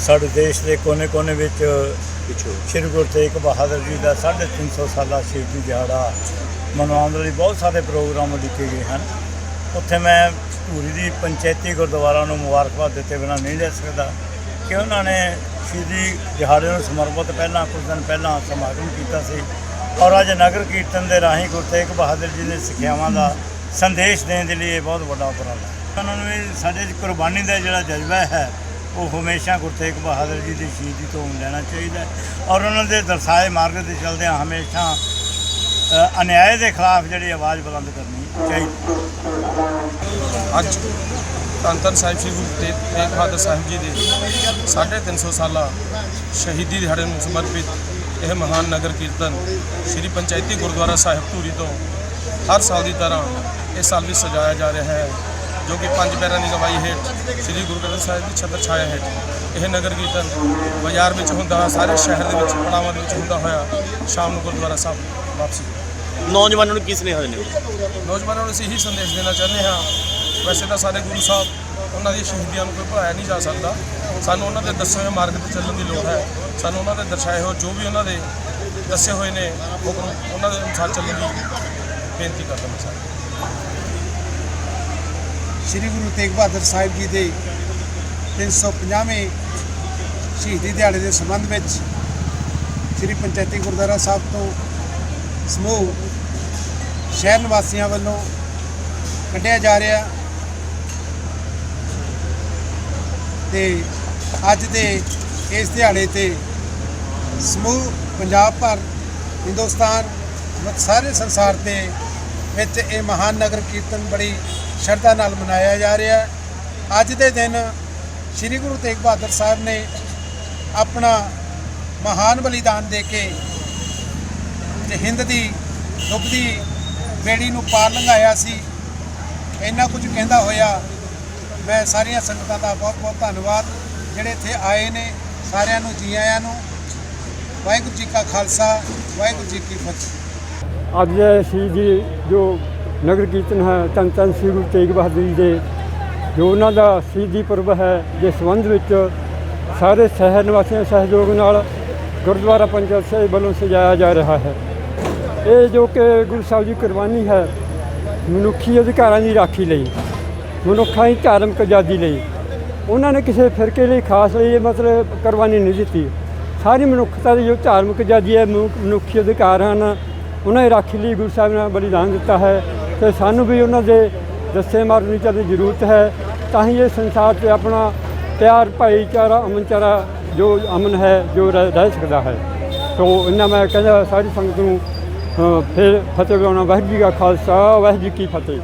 ਸਾਡੇ ਦੇਸ਼ ਦੇ ਕੋਨੇ-ਕੋਨੇ ਵਿੱਚ ਪਿੱਛੋਂ। ਸ਼੍ਰੀ ਗੁਰੂ ਤੇਗ ਬਹਾਦਰ ਜੀ ਦਾ 350 ਸਾਲਾ ਸ਼ਹੀਦੀ ਦਿਹਾੜਾ ਮਨਾਉਣ ਲਈ ਬਹੁਤ ਸਾਰੇ ਪ੍ਰੋਗਰਾਮ ਲਿਖੇ ਗਏ ਹਨ। ਉੱਥੇ ਮੈਂ ਧੂਰੀ ਦੀ ਪੰਚਾਇਤੀ ਗੁਰਦੁਆਰਾ ਨੂੰ ਮੁਬਾਰਕਬਾਦ ਦਿੱਤੇ ਬਿਨਾਂ ਨਹੀਂ ਰਹਿ ਸਕਦਾ ਕਿ ਉਹਨਾਂ ਨੇ ਸ਼ਹੀਦੀ ਦਿਹਾੜੇ ਨੂੰ ਸਮਰਪਿਤ ਪਹਿਲਾਂ ਕੁਝ ਦਿਨ ਪਹਿਲਾਂ ਸਮਾਗਮ ਕੀਤਾ ਸੀ ਔਰ ਅੱਜ ਨਗਰ ਕੀਰਤਨ ਦੇ ਰਾਹੀਂ ਗੁਰੂ ਤੇਗ ਬਹਾਦਰ ਜੀ ਦੇ ਸਿੱਖਿਆਵਾਂ ਦਾ ਸੰਦੇਸ਼ ਦੇਣ ਦੇ ਲਈ ਇਹ ਬਹੁਤ ਵੱਡਾ ਉਪਰਾਲਾ ਹੈ। ਉਹਨਾਂ ਨੂੰ ਸਾਡੇ ਕੁਰਬਾਨੀ ਦਾ ਜਿਹੜਾ ਜਜ਼ਬਾ ਹੈ ਉਹ ਹਮੇਸ਼ਾ ਗੁਰੂ ਤੇਗ ਬਹਾਦਰ ਜੀ ਦੀ ਸ਼ਹੀਦੀ ਤੋਂ ਲੈਣਾ ਚਾਹੀਦਾ ਔਰ ਉਹਨਾਂ ਦੇ ਦਰਸਾਏ ਮਾਰਗ ਤੇ ਚੱਲਦਿਆਂ ਹਮੇਸ਼ਾ ਅਨਿਆਏ ਦੇ ਖਿਲਾਫ ਜਿਹੜੀ ਆਵਾਜ਼ ਬੁਲੰਦ ਕਰਨੀ ਚਾਹੀਦੀ ਅੱਜ ਧੰਨ ਧੰਨ ਸਾਹਿਬ ਸ੍ਰੀ ਗੁਰੂ ਤੇਗ ਤੇਗ ਬਹਾਦਰ ਸਾਹਿਬ ਜੀ ਦੇ 350 ਸਾਲਾ ਸ਼ਹੀਦੀ ਦਿਹਾੜੇ ਨੂੰ ਸਮਰਪਿਤ ਇਹ ਮਹਾਨ ਨਗਰ ਕੀਰਤਨ ਸ੍ਰੀ ਪੰਚਾਇਤੀ ਗੁਰਦੁਆਰਾ ਸਾਹਿਬ ਧੂਰੀ ਤੋਂ ਹਰ ਸਾਲ ਦੀ ਤਰ੍ਹਾਂ ਇਸ ਸਾਲ ਵੀ ਸਜਾਇਆ ਜਾ ਰਿਹਾ ਹੈ। ਜੋ ਕਿ ਪੰਜ ਪੈਰਾਂ ਦੀ ਗਵਾਹੀ ਹੇਠ ਸ੍ਰੀ ਗੁਰੂ ਗ੍ਰੰਥ ਸਾਹਿਬ ਦੀ ਛਤਰ ਛਾਇਆ ਹੇਠ ਇਹ ਨਗਰ ਕੀਰਤਨ ਬਾਜ਼ਾਰ ਵਿੱਚ ਹੁੰਦਾ ਸਾਰੇ ਸ਼ਹਿਰ ਦੇ ਵਿੱਚ ਪੜਾਵਾਂ ਦੇ ਵਿੱਚ ਹੁੰਦਾ ਹੋਇਆ ਸ਼ਾਮ ਨੂੰ ਗੁਰਦੁਆਰਾ ਸਾਹਿਬ ਵਾਪਸੀ। ਨੌਜਵਾਨਾਂ ਨੂੰ ਕੀ ਸੁਨੇਹਾ ਦਿੰਦੇ ਨੌਜਵਾਨਾਂ ਨੂੰ ਅਸੀਂ ਇਹੀ ਸੰਦੇਸ਼ ਦੇਣਾ ਚਾਹੁੰਦੇ ਹਾਂ ਵੈਸੇ ਤਾਂ ਸਾਡੇ ਗੁਰੂ ਸਾਹਿਬ ਉਹਨਾਂ ਦੀਆਂ ਸ਼ਹੀਦੀਆਂ ਨੂੰ ਕੋਈ ਭੁਲਾਇਆ ਨਹੀਂ ਜਾ ਸਕਦਾ। ਸਾਨੂੰ ਉਹਨਾਂ ਦੇ ਦੱਸੇ ਹੋਏ ਮਾਰਗ ਤੇ ਚੱਲਣ ਦੀ ਲੋੜ ਹੈ। ਸਾਨੂੰ ਉਹਨਾਂ ਦੇ ਦਰਸਾਏ ਹੋਏ ਜੋ ਵੀ ਉਹਨਾਂ ਦੇ ਦੱਸੇ ਹੋਏ ਨੇ ਉਹਨਾਂ ਦੇ ਅਨੁਸਾਰ ਚੱਲਣ ਦੀ ਬੇਨਤੀ ਕਰਦਾ ਮੈਂ ਸ੍ਰੀ ਗੁਰੂ ਤੇਗ ਬਹਾਦਰ ਸਾਹਿਬ ਜੀ ਦੇ 350ਵੇਂ ਸ਼ਹੀਦੀ ਦਿਹਾੜੇ ਦੇ ਸੰਬੰਧ ਵਿੱਚ ਸ੍ਰੀ ਪੰਚਾਇਤੀ ਗੁਰਦੁਆਰਾ ਸਾਹਿਬ ਤੋਂ ਸਮੂਹ ਸ਼ਹਿਰ ਨਿਵਾਸੀਆਂ ਵੱਲੋਂ ਕੱਢਿਆ ਜਾ ਰਿਹਾ ਤੇ ਅੱਜ ਦੇ ਇਸ ਦਿਹਾੜੇ ਤੇ ਸਮੂਹ ਪੰਜਾਬ ਭਰ, ਹਿੰਦੁਸਤਾਨ, ਸਾਰੇ ਸੰਸਾਰ ਦੇ ਵਿੱਚ ਇਹ ਮਹਾਨ ਨਗਰ ਕੀਰਤਨ ਬੜੀ ਸ਼ਰਧਾ ਨਾਲ ਮਨਾਇਆ ਜਾ ਰਿਹਾ ਹੈ। ਅੱਜ ਦੇ ਦਿਨ ਸ੍ਰੀ ਗੁਰੂ ਤੇਗ ਬਹਾਦਰ ਸਾਹਿਬ ਨੇ ਆਪਣਾ ਮਹਾਨ ਬਲੀਦਾਨ ਦੇ ਕੇ ਤੇ ਹਿੰਦ ਦੀ ਡੁੱਬਦੀ ਬੇੜੀ ਨੂੰ ਪਾਰ ਲੰਘਾਇਆ ਸੀ। ਇੰਨਾ ਕੁਝ ਕਹਿੰਦਾ ਹੋਇਆ, ਮੈਂ ਸਾਰੀਆਂ ਸੰਗਤਾਂ ਦਾ ਬਹੁਤ ਬਹੁਤ ਧੰਨਵਾਦ। ਜਿਹੜੇ ਇੱਥੇ ਆਏ ਨੇ, ਸਾਰਿਆਂ ਨੂੰ, ਜੀ ਆਇਆਂ ਨੂੰ, ਵਾਹਿਗੁਰੂ ਜੀ ਕਾ ਖਾਲਸਾ, ਵਾਹਿਗੁਰੂ ਜੀ ਕੀ ਫਤਿਹ। ਅੱਜ ਸ਼ਹੀਦੀ ਜੋ ਨਗਰ ਕੀਰਤਨ ਹੈ, ਧੰਨ ਧੰਨ ਸ੍ਰੀ ਗੁਰੂ ਤੇਗ ਬਹਾਦਰ ਜੀ ਦੇ, ਜੋ ਉਹਨਾਂ ਦਾ ਸ਼ਹੀਦੀ ਪੁਰਬ ਹੈ, ਜਿਸ ਸੰਬੰਧ ਵਿੱਚ ਸਾਰੇ ਸ਼ਹਿਰ ਨਿਵਾਸੀਆਂ ਸਹਿਯੋਗ ਨਾਲ ਗੁਰਦੁਆਰਾ ਪੰਚਾਇਤ ਸਾਹਿਬ ਵੱਲੋਂ ਸਜਾਇਆ ਜਾ ਰਿਹਾ ਹੈ। ਇਹ ਜੋ ਕਿ ਗੁਰੂ ਸਾਹਿਬ ਦੀ ਕੁਰਬਾਨੀ ਹੈ, ਮਨੁੱਖੀ ਅਧਿਕਾਰਾਂ ਦੀ ਰਾਖੀ ਲਈ, ਮਨੁੱਖਾਂ ਦੀ ਧਾਰਮਿਕ ਆਜ਼ਾਦੀ ਲਈ, ਉਹਨਾਂ ਨੇ ਕਿਸੇ ਫਿਰਕੇ ਲਈ ਖਾਸ ਲਈ ਮਤਲਬ ਕੁਰਬਾਨੀ ਨਹੀਂ ਦਿੱਤੀ। ਸਾਰੀ ਮਨੁੱਖਤਾ ਦੀ ਜੋ ਧਾਰਮਿਕ ਆਜ਼ਾਦੀ ਹੈ ਮਨੁੱਖੀ ਅਧਿਕਾਰ ਹਨ, ਉਹਨਾਂ ਦੀ ਰਾਖੀ ਲਈ ਗੁਰੂ ਸਾਹਿਬ ਨੇ ਬਲੀਦਾਨ ਦਿੱਤਾ ਹੈ। ਤੇ ਸਾਨੂੰ ਵੀ ਉਹਨਾਂ ਦੇ ਦੱਸੇ ਮਾਰਗ ਦੀ ਦੀ ਜ਼ਰੂਰਤ ਹੈ, ਤਾਂ ਹੀ ਇਹ ਸੰਸਾਰ 'ਤੇ ਆਪਣਾ ਪਿਆਰ, ਭਾਈਚਾਰਾ, ਅਮਨਚਾਰਾ ਜੋ ਅਮਨ ਹੈ, ਜੋ ਰਹਿ ਰਹਿ ਸਕਦਾ ਹੈ। ਸੋ ਇਹਨਾਂ ਮੈਂ ਕਹਿੰਦਾ ਸਾਰੀ ਸੰਗਤ ਨੂੰ ਫਿਰ ਫਤਿਹ ਬੁਲਾਉਣਾ ਵਾਹਿਗੁਰੂ ਜੀ ਕਾ ਖਾਲਸਾ, ਵਾਹਿਗੁਰੂ ਜੀ ਕੀ ਫਤਿਹ।